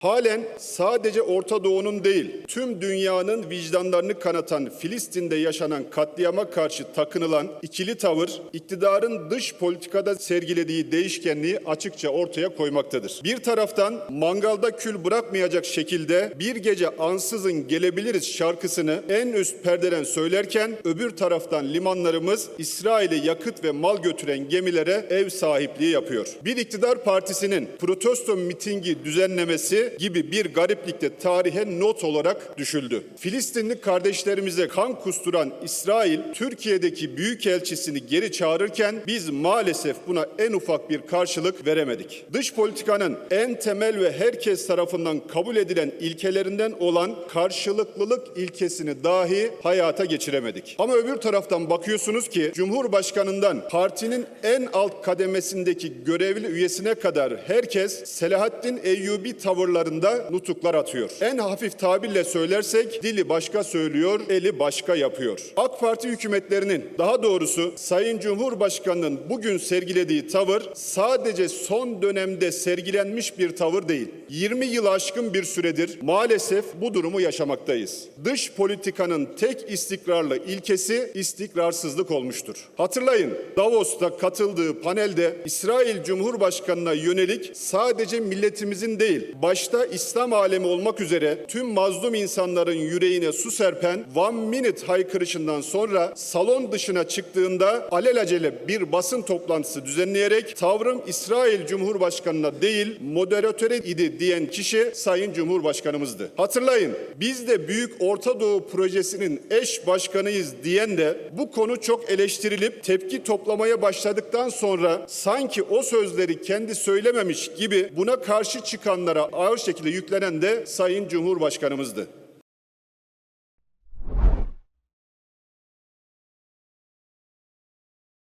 Halen sadece Orta Doğu'nun değil, tüm dünyanın vicdanlarını kanatan Filistin'de yaşanan katliama karşı takınılan ikili tavır, iktidarın dış politikada sergilediği değişkenliği açıkça ortaya koymaktadır. Bir taraftan mangalda kül bırakmayacak şekilde bir gece ansızın gelebiliriz şarkısını en üst perdeden söylerken öbür taraftan limanlarımız İsrail'e yakıt ve mal götüren gemilere ev sahipliği yapıyor. Bir iktidar partisinin protesto mitingi düzenlemesi gibi bir gariplikte tarihe not olarak düşüldü. Filistinli kardeşlerimize kan kusturan İsrail, Türkiye'deki büyükelçisini geri çağırırken biz maalesef buna en ufak bir karşılık veremedik. Dış politikanın en temel ve herkes tarafından kabul edilen ilkelerinden olan karşılıklılık ilkesini dahi hayata geçiremedik. Ama öbür taraftan bakıyorsunuz ki Cumhurbaşkanından partinin en alt kademesindeki görevli üyesine kadar herkes Selahattin Eyyubi tavırlarında nutuklar atıyor. En hafif tabirle söylersek dili başka söylüyor, eli başka yapıyor. AK Parti hükümetlerinin daha doğrusu Sayın Cumhurbaşkanının bugün sergilediği tavır sadece son dönemde sergilenmiş bir tavır değil. 20 yıl aşkın bir süredir maalesef bu durumu yaşamaktayız. Dış politikanın tek istikrarlı ilkesi istikrarsızlık olmuştur. Hatırlayın Davos'ta katıldığı panelde İsrail Cumhurbaşkanı'na yönelik sadece milletimizin değil, başta İslam alemi olmak üzere tüm mazlum insanların yüreğine su serpen one minute haykırışından sonra salon dışına çıktığında alelacele bir basın toplantısı düzenleyerek tavrım İsrail Cumhurbaşkanı'na değil moderatöre idi diyen kişi Sayın Cumhurbaşkanımızdı. Hatırlayın biz de Büyük Orta Doğu Projesi'nin eş başkanıyız diyen de bu konu çok eleştirilip tepki toplamaya başladıktan sonra sanki o sözleri kendi söylememiş gibi buna karşı çıkanlara ağır şekilde yüklenen de Sayın Cumhurbaşkanımızdı.